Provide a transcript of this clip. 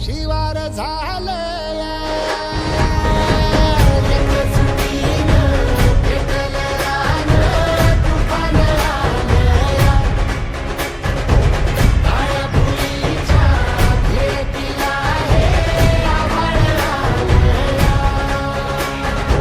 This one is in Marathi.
शिवार झाले.